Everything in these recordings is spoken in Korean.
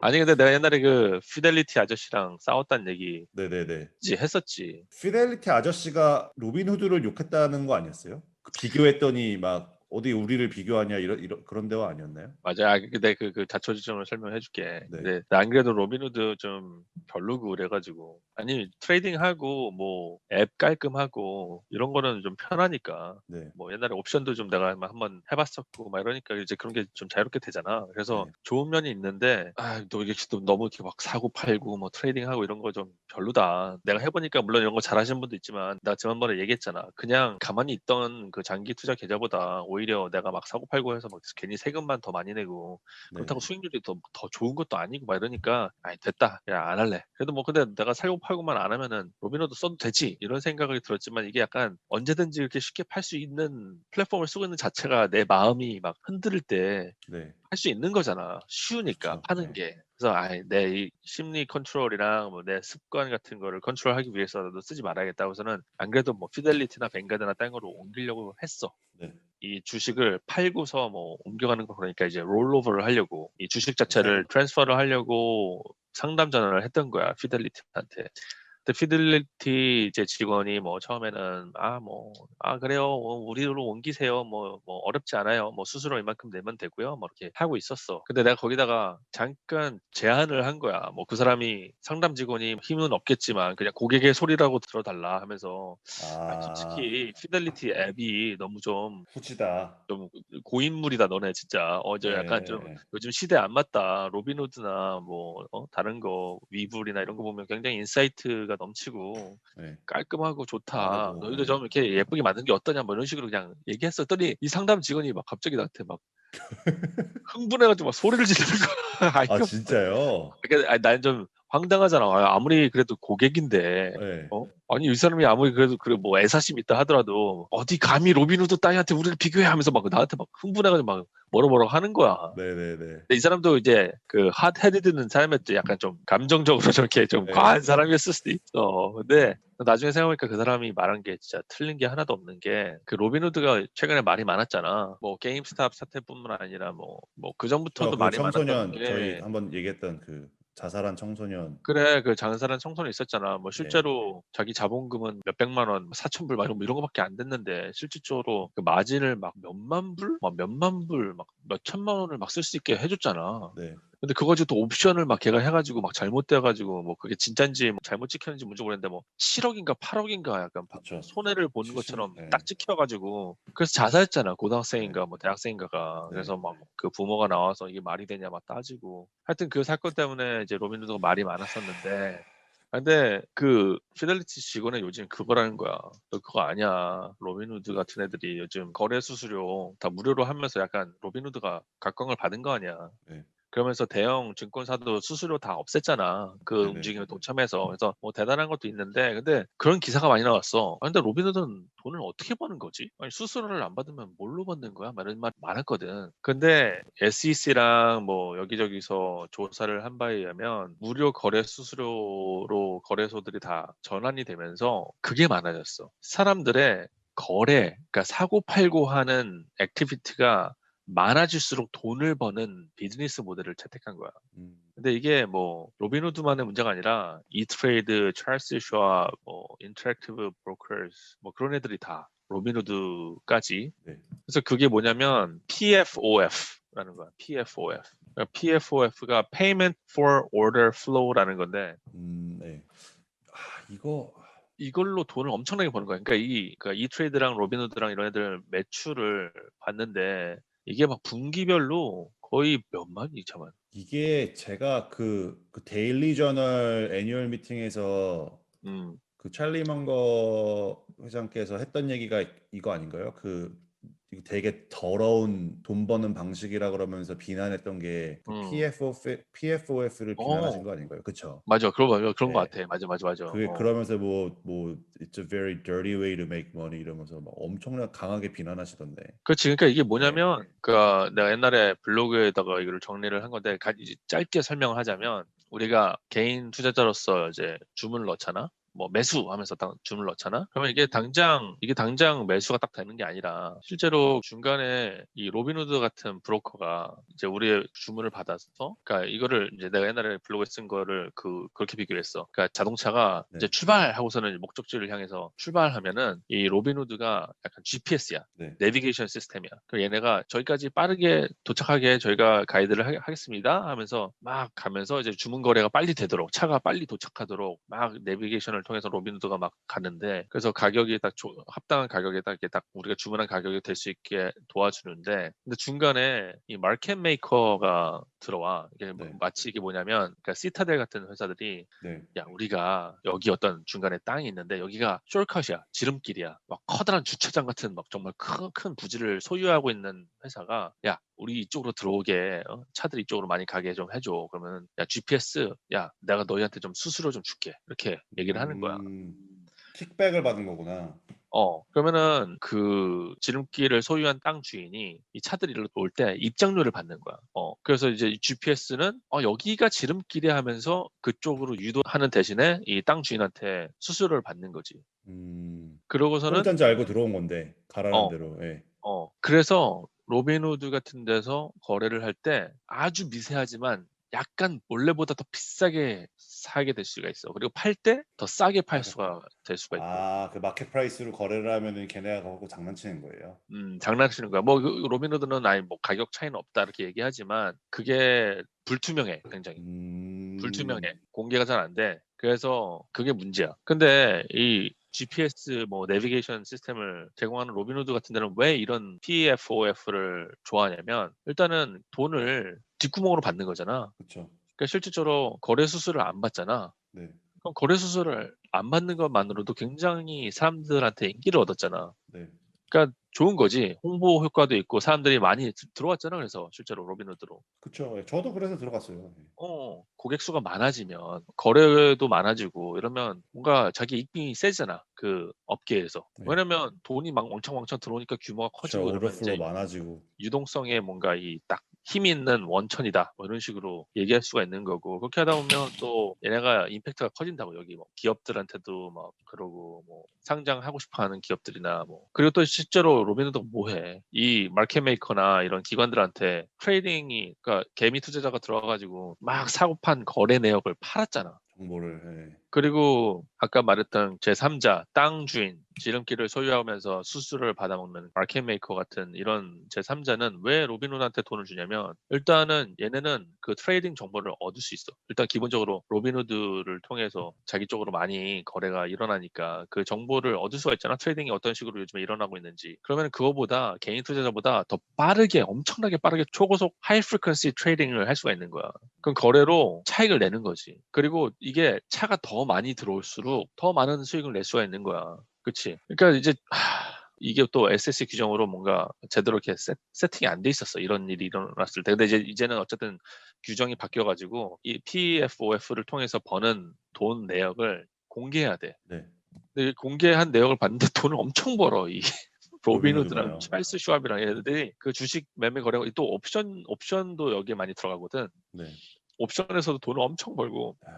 아니 근데 내가 옛날에 그 피델리티 아저씨랑 싸웠다는 얘기 네네네. 했었지. 피델리티 아저씨가 로빈 후드를 욕했다는 거 아니었어요? 그 비교했더니 막 어디 우리를 비교하냐 이런 이런 그런 대화 아니었나요? 맞아. 아, 근데 그, 그 자초지종을 설명해 줄게. 네. 근데 나 안 그래도 로빈후드 좀 별로고 그래가지고 아니 트레이딩하고 뭐 앱 깔끔하고 이런 거는 좀 편하니까 네. 뭐 옛날에 옵션도 좀 내가 막 한번 해봤었고 막 이러니까 이제 그런 게 좀 자유롭게 되잖아. 그래서 네. 좋은 면이 있는데 아너 이게 또 너무 이렇게 막 사고 팔고 뭐 트레이딩하고 이런 거 좀 별로다. 내가 해보니까 물론 이런 거 잘하시는 분도 있지만 나 지난번에 얘기했잖아. 그냥 가만히 있던 그 장기 투자 계좌보다 오히려 내가 막 사고 팔고 해서 막 괜히 세금만 더 많이 내고 네. 그렇다고 수익률이 더, 더 좋은 것도 아니고 막 이러니까 아이 됐다 그냥 안 할래 그래도 뭐 근데 내가 살고 팔고만 안 하면은 로빈호드 써도 되지 이런 생각이 들었지만 이게 약간 언제든지 이렇게 쉽게 팔 수 있는 플랫폼을 쓰고 있는 자체가 내 마음이 막 흔들릴 때 네. 할수 있는 거잖아 쉬우니까 그쵸, 하는 네. 게 그래서 아이 내이 심리 컨트롤이랑 뭐 내 습관 같은 거를 컨트롤하기 위해서라도 쓰지 말아야겠다 고서는 안 그래도 뭐 피델리티나 뱅가드나 딴 거로 옮기려고 했어 네. 이 주식을 팔고서 뭐 옮겨가는 거 그러니까 이제 롤오버를 하려고 이 주식 자체를 네. 트랜스퍼를 하려고 상담 전화를 했던 거야 피델리티한테. 근데 피델리티 이제 직원이 뭐 처음에는 아 뭐 아 그래요 어, 우리로 옮기세요 뭐 뭐 어렵지 않아요 뭐 수수료 이만큼 내면 되고요 뭐 이렇게 하고 있었어. 근데 내가 거기다가 잠깐 제안을 한 거야. 뭐 그 사람이 상담 직원이 힘은 없겠지만 그냥 고객의 소리라고 들어달라 하면서 아, 아, 솔직히 피델리티 앱이 너무 좀 후지다. 좀 고인물이다 너네 진짜 어저 약간 좀 네. 요즘 시대 안 맞다 로빈후드나 뭐 어, 다른 거 위불이나 이런 거 보면 굉장히 인사이트가 넘치고 네. 깔끔하고 좋다 빠르고, 너희도 네. 좀 이렇게 예쁘게 만든 게 어떠냐 뭐 이런 식으로 그냥 얘기했었더니 이 상담 직원이 막 갑자기 나한테 막 흥분해가지고 막 소리를 지르는 거야 아, 아 진짜요? 난좀 황당하잖아 아, 아무리 그래도 고객인데 네. 어? 아니 이 사람이 아무리 그래도 그래 뭐 애사심 있다 하더라도 어디 감히 로빈후드 따위한테 우리를 비교해 하면서 막 나한테 막 흥분해가지고 막 뭐라 뭐라 하는 거야. 네네네. 근데 이 사람도 이제 그 핫헤드는 사람이었죠. 약간 좀 감정적으로 저렇게 좀 네. 과한 사람이었을 수도 있어. 근데 나중에 생각해보니까 그 사람이 말한 게 진짜 틀린 게 하나도 없는 게 그 로빈후드가 최근에 말이 많았잖아. 뭐 게임스탑 사태뿐만 아니라 뭐 뭐 그 전부터도 그 말이 청소년 많았던 게 저희 한번 얘기했던 그 자살한 청소년. 그래 그 장사란 청소년 있었잖아. 뭐 네. 실제로 자기 자본금은 몇 백만 원, 사천 불, 막 이런, 이런 거밖에 안 됐는데 실질적으로 그 마진을 막 몇만 불, 막 몇만 불, 막 몇 천만 원을 막 쓸 수 있게 해줬잖아. 네. 근데 그거 가지고 또 옵션을 막 걔가 해가지고 막 잘못돼가지고 뭐 그게 진짠지 뭐 잘못 찍혔는지 뭔지 모르겠는데 뭐 7억인가 8억인가 약간 바- 그쵸. 손해를 보는 70, 것처럼 네. 딱 찍혀가지고 그래서 자살했잖아 고등학생인가 뭐 대학생인가가 네. 그래서 막 그 부모가 나와서 이게 말이 되냐 막 따지고 하여튼 그 사건 때문에 이제 로빈후드가 말이 많았었는데 근데 그 피델리티 직원은 요즘 그거라는 거야. 너 그거 아니야. 로빈후드 같은 애들이 요즘 거래 수수료 다 무료로 하면서 약간 로빈후드가 각광을 받은 거 아니야. 네. 그러면서 대형 증권사도 수수료 다 없앴잖아. 그 네네. 움직임에 동참해서. 그래서 뭐 대단한 것도 있는데, 근데 그런 기사가 많이 나왔어. 아, 근데 로빈후드는 돈을 어떻게 버는 거지? 아니, 수수료를 안 받으면 뭘로 받는 거야? 막 이런 말 많았거든. 근데 SEC랑 뭐 여기저기서 조사를 한 바에 의하면 무료 거래 수수료로 거래소들이 다 전환이 되면서 그게 많아졌어. 사람들의 거래, 그러니까 사고 팔고 하는 액티비티가 많아질수록 돈을 버는 비즈니스 모델을 채택한 거야. 음, 근데 이게 뭐 로빈후드만의 문제가 아니라 이트레이드, 찰스 슈아, 뭐 인터랙티브 브로커스 뭐 그런 애들이 다 로빈후드까지. 네. 그래서 그게 뭐냐면 PFOF라는 거야. PFOF. 그러니까 PFOF가 Payment for Order Flow라는 건데 음, 네. 아 이거 이걸로 돈을 엄청나게 버는 거야. 그러니까 이 그러니까 이 트레이드랑 로빈후드랑 이런 애들 매출을 봤는데 이게 막 분기별로 거의 몇만, 이천만. 이게 제가 그, 그 데일리 저널 애니얼 미팅에서 음. 그 찰리 먼거 회장께서 했던 얘기가 이거 아닌가요? 그 되게 더러운 돈 버는 방식이라 그러면서 비난했던 게그 음. PFOF, PFOF를 비난하신 어. 거 아닌가요? 그쵸? 맞아. 그런 거 그런 거 네. 같아. 맞아, 맞아, 맞아. 그게 어. 그러면서 뭐뭐 it's a very dirty way to make money 이러면서 막 엄청나게 강하게 비난하시던데. 그렇지. 그러니까 이게 네. 뭐냐면 그 내가 옛날에 블로그에다가 이거를 정리를 한 건데 가- 이제 짧게 설명을 하자면 우리가 개인 투자자로서 이제 주문을 넣잖아. 뭐 매수 하면서 딱 주문을 넣잖아. 그러면 이게 당장 이게 당장 매수가 딱 되는 게 아니라 실제로 중간에 이 로빈후드 같은 브로커가 이제 우리의 주문을 받아서 그러니까 이거를 이제 내가 옛날에 블로그에 쓴 거를 그 그렇게 비교했어. 그러니까 자동차가 네. 이제 출발하고서는 목적지를 향해서 출발하면은 이 로빈후드가 약간 GPS야. 네. 내비게이션 시스템이야. 그 얘네가 저기까지 빠르게 도착하게 저희가 가이드를 하, 겠습니다 하면서 막 가면서 이제 주문 거래가 빨리 되도록 차가 빨리 도착하도록 막 내비게이션을 통해서 로빈후드가 막 가는데 그래서 가격이 딱 조- 합당한 가격에 딱 이렇게 딱 우리가 주문한 가격이 될 수 있게 도와주는데 근데 중간에 이 마켓 메이커가 들어와 이게 뭐 네. 마치 이게 뭐냐면 그러니까 시타델 같은 회사들이 네. 야 우리가 여기 어떤 중간에 땅이 있는데 여기가 숄컷이야 지름길이야 막 커다란 주차장 같은 막 정말 큰, 큰 부지를 소유하고 있는 회사가 야 우리 이쪽으로 들어오게 어? 차들 이쪽으로 많이 가게 좀 해줘 그러면 야 GPS 야 내가 너희한테 좀 수수료 좀 줄게 이렇게 얘기를 하는 거야 음, 킥백을 받은 거구나. 어 그러면은 그 지름길을 소유한 땅 주인이 이 차들이 올 때 입장료를 받는 거야. 어 그래서 이제 GPS는 어 여기가 지름길이 하면서 그쪽으로 유도하는 대신에 이 땅 주인한테 수수료를 받는 거지. 음. 그러고서는 공짜인지 알고 들어온 건데 가라는 어. 대로. 예. 어 그래서 로빈후드 같은 데서 거래를 할 때 아주 미세하지만 약간 원래보다 더 비싸게 사게 될 수가 있어. 그리고 팔 때 더 싸게 팔 수가 될 수가 있고. 아, 그 마켓 프라이스로 거래를 하면은 걔네가 갖고 장난치는 거예요. 음, 장난치는 거야. 뭐그 로빈후드는 아예 뭐 가격 차이는 없다 이렇게 얘기하지만 그게 불투명해 굉장히 음. 불투명해 공개가 잘 안 돼. 그래서 그게 문제야. 근데 이 GPS 뭐 내비게이션 시스템을 제공하는 로빈후드 같은 데는 왜 이런 PFOF를 좋아하냐면 일단은 돈을 뒷구멍으로 받는 거잖아. 그렇죠. 그러니까 실질적으로 거래 수수료를 안 받잖아. 네. 그럼 거래 수수료를 안 받는 것만으로도 굉장히 사람들한테 인기를 얻었잖아. 네. 그러니까 좋은 거지. 홍보 효과도 있고 사람들이 많이 드- 들어왔잖아. 그래서 실제로 로빈후드로. 그렇죠. 저도 그래서 들어갔어요. 예. 어, 고객 수가 많아지면 거래도 많아지고 이러면 뭔가 자기 입김이 세잖아. 그 업계에서. 네. 왜냐면 돈이 막 왕창왕창 들어오니까 규모가. 커지고 이러면 오버플로 이제 많아지고. 유동성에 뭔가 이 딱 힘이 있는 원천이다. 뭐 이런 식으로 얘기할 수가 있는 거고 그렇게 하다 보면 또 얘네가 임팩트가 커진다고 여기 뭐 기업들한테도 막 그러고 뭐 상장하고 싶어하는 기업들이나 뭐 그리고 또 실제로 로빈후드가 뭐해 이 마켓 메이커나 이런 기관들한테 트레이딩이 그러니까 개미 투자자가 들어와가지고 막 사고판 거래 내역을 팔았잖아. 정보를. 예. 그리고 아까 말했던 제3자, 땅 주인, 지름길을 소유하면서 수수료를 받아먹는 마켓 메이커 같은 이런 제3자는 왜 로빈후드한테 돈을 주냐면 일단은 얘네는 그 트레이딩 정보를 얻을 수 있어. 일단 기본적으로 로빈후드를 통해서 자기 쪽으로 많이 거래가 일어나니까 그 정보를 얻을 수가 있잖아. 트레이딩이 어떤 식으로 요즘에 일어나고 있는지. 그러면 그거보다 개인 투자자보다 더 빠르게 엄청나게 빠르게 초고속 하이 프리퀀시 트레이딩을 할 수가 있는 거야. 그럼 거래로 차익을 내는 거지. 그리고 이게 차가 더 많이 들어올수록 더 많은 수익을 낼 수가 있는 거야. 그치? 그러니까 이제 하, 이게 또 SSC 규정으로 뭔가 제대로 이렇게 세, 세팅이 안 돼 있었어. 이런 일이 일어났을 때. 근데 이제 이제는 어쨌든 규정이 바뀌어 가지고 이 PFOF를 통해서 버는 돈 내역을 공개해야 돼. 네. 근데 이 공개한 내역을 봤는데 돈을 엄청 벌어. 이 로빈후드랑. 찰스 슈왑이랑 얘네들이 그 주식 매매 거래가 또 옵션 옵션도 여기에 많이 들어가거든. 네. 옵션에서도 돈을 엄청 벌고 아,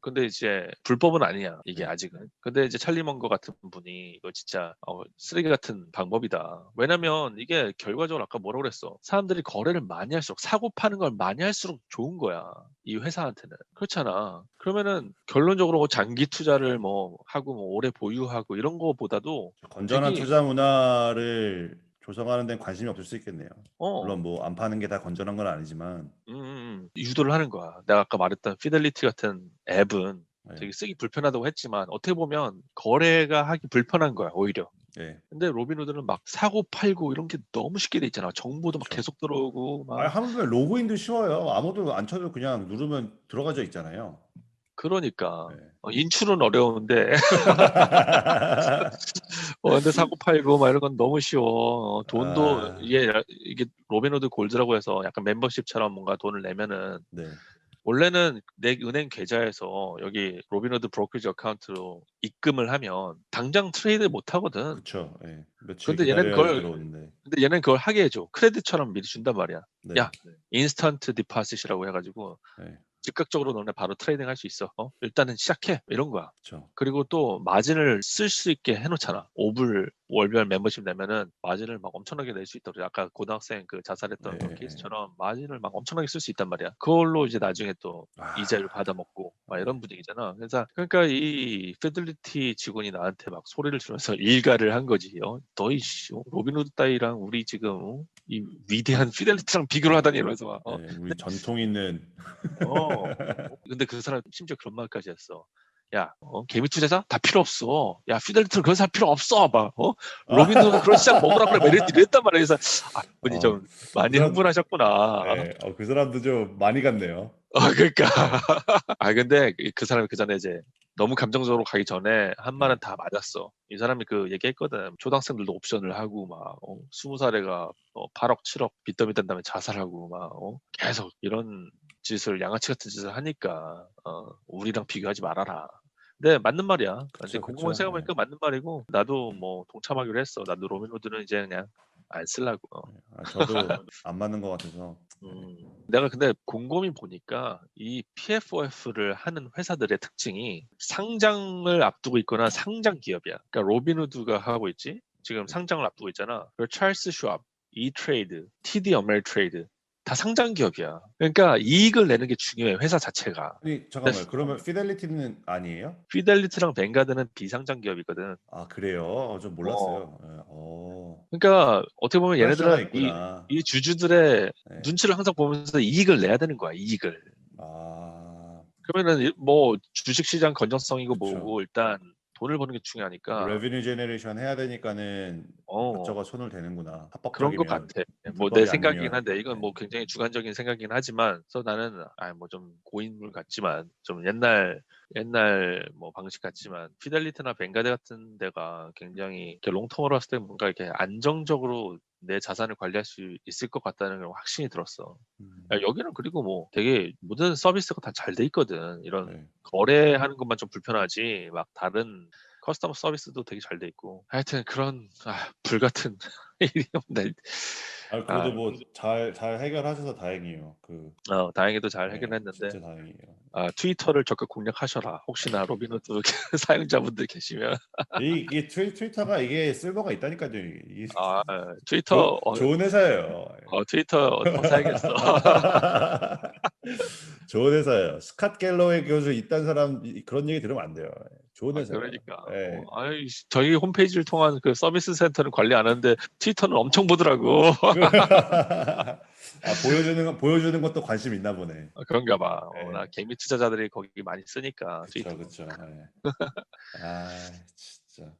근데 이제 불법은 아니야 이게 네. 아직은. 근데 이제 찰리 먼거 같은 분이 이거 진짜 어, 쓰레기 같은 방법이다. 왜냐면 이게 결과적으로 아까 뭐라고 그랬어? 사람들이 거래를 많이 할수록 사고 파는 걸 많이 할수록 좋은 거야 이 회사한테는. 그렇잖아. 그러면은 결론적으로 뭐 장기 투자를 뭐 하고 뭐 오래 보유하고 이런 거보다도 건전한 되게- 투자 문화를 조성하는 데는 관심이 없을 수 있겠네요. 어 물론 뭐 안 파는 게 다 건전한 건 아니지만 음, 음, 유도를 하는 거야 내가 아까 말했던 피델리티 같은 앱은 네. 되게 쓰기 불편하다고 했지만 어떻게 보면 거래가 하기 불편한 거야 오히려 네. 근데 로빈후드는 막 사고 팔고 이런 게 너무 쉽게 돼 있잖아. 정보도 막 그쵸. 계속 들어오고 막 아, 하면 로그인도 쉬워요. 아무도 안 쳐도 그냥 누르면 들어가져 있잖아요. 그러니까 네. 어, 인출은 어려운데 어, 근데 사고 팔고 막 이런 건 너무 쉬워. 어, 돈도 아. 이게 이게 로빈후드 골드라고 해서 약간 멤버십처럼 뭔가 돈을 내면은 네. 원래는 내 은행 계좌에서 여기 로빈후드 브로커지 어카운트로 입금을 하면 당장 트레이드 못 하거든. 그렇죠. 예. 근데 얘는 그걸- 들어오는데. 근데 얘는 그걸 하게 해줘. 크레딧처럼 미리 준단 말이야. 네. 야, 인스턴트 디파짓이라고 해가지고 네. 즉각적으로 너네 바로 트레이딩 할 수 있어. 어? 일단은 시작해. 이런 거야. 그렇죠. 그리고 또 마진을 쓸 수 있게 해놓잖아. 5불 월별 멤버십 내면은 마진을 막 엄청나게 낼 수 있다고. 아까 고등학생 그 자살했던 그 네. 케이스처럼 마진을 막 엄청나게 쓸 수 있단 말이야. 그걸로 이제 나중에 또 아, 이자를 받아먹고 막 이런 분위기잖아. 그래서 그러니까 이 피들리티 직원이 나한테 막 소리를 지르면서 일가를 한 거지. 어? 너희 씨, 어? 로빈후드 따위랑 우리 지금 어? 이 위대한 피델리티랑 비교를 하다니 이러면서 막. 어? 네, 우리 전통 있는 어. 근데 그 사람 심지어 그런 말까지 했어. 야, 어, 개미 투자자 다 필요 없어. 야, 피델리티는 그런 사람 필요 없어. 막, 어? 로빈도 그런 시장 먹으라 그래. 막 이랬, 이랬단 말이야. 그래서 아, 분이 어, 좀 많이 그런- 흥분하셨구나. 네, 어, 그 사람도 좀 많이 갔네요. 어, 그러니까. 아, 근데 그- 그 사람이 그 전에 이제 너무 감정적으로 가기 전에 한 말은 다 맞았어. 이 사람이 그 얘기했거든. 초등학생들도 옵션을 하고 막 어, 20살애가 어, 8억, 7억 빚더미 된 다음에 자살하고 막 어, 계속 이런 짓을 양아치 같은 짓을 하니까 어, 우리랑 비교하지 말아라. 근데 맞는 말이야. 근데 그쵸, 곰곰이 그쵸. 생각해보니까 맞는 말이고 나도 뭐 동참하기로 했어. 나도 로빈후드는 이제 그냥 안 쓰려고. 어. 아, 저도 안 맞는 것 같아서. 음, 내가 근데 곰곰이 보니까 이 PFOF를 하는 회사들의 특징이 상장을 앞두고 있거나 상장 기업이야. 그러니까 로빈후드가 하고 있지. 지금 상장을 앞두고 있잖아. 그리고 찰스 슈압, 이트레이드, TD 어메리트레이드 다 상장 기업이야. 그러니까 이익을 내는 게 중요해. 회사 자체가. 아니 잠깐만 요. 그러면 피델리티는 아니에요? 피델리티랑 뱅가드는 비상장 기업이거든. 아 그래요? 어, 좀 몰랐어요. 네, 어. 그러니까 어떻게 보면 얘네들은 이, 있구나. 이 주주들의 네. 눈치를 항상 보면서 이익을 내야 되는 거야. 이익을. 아 그러면은 이- 뭐 주식 시장 건전성이고 그쵸. 뭐고 일단 돈을 버는 게 중요하니까 레비뉴 제너레이션 해야 되니까는 어, 저거 손을 대는구나. 그런 것 합법적이면. 같아. 뭐 불법이 내 생각이긴 아니면. 한데 이건 뭐 네. 굉장히 주관적인 생각이긴 하지만 그래서 나는 아뭐 좀 고인물 같지만 좀 옛날 옛날 뭐 방식 같지만 피델리티나 뱅가드 같은 데가 굉장히 이렇게 롱텀으로 봤을 때 뭔가 이렇게 안정적으로 내 자산을 관리할 수 있을 것 같다는 그런 확신이 들었어. 음, 야, 여기는 그리고 뭐 되게 모든 서비스가 다 잘 돼 있거든. 이런 네. 거래하는 것만 좀 불편하지 막 다른 커스터머 서비스도 되게 잘 돼 있고 하여튼 그런 아, 불 같은 일이 없네. 아 그래도 아, 뭐잘 잘 해결하셔서 다행이에요. 그 어, 다행히도 잘 네, 해결했는데 진짜 다행이에요. 아, 트위터를 적극 공략하셔라. 혹시나 로빈후드 사용자분들 계시면 이, 이 트위, 트위터가 이게 쓸모가 있다니까요. 이, 아, 트위터 조- 어, 좋은 회사예요. 어, 트위터 더 사야겠어. 좋은 회사예요. 스캇 갤러웨이 교수 이딴 사람 이- 그런 얘기 들으면 안 돼요. 좋은 아, 회사예요. 그러니까 예. 어, 아이, 저희 홈페이지를 통한 그 서비스 센터는 관리 안 하는데 트위터는 엄청 보더라고. 아, 보여주는 거 보여주는 것도 관심 있나 보네. 아, 그런가 봐. 어, 네. 나 개미 투자자들이 거기 많이 쓰니까 그렇죠, 트위터. 그렇죠. 아 진짜.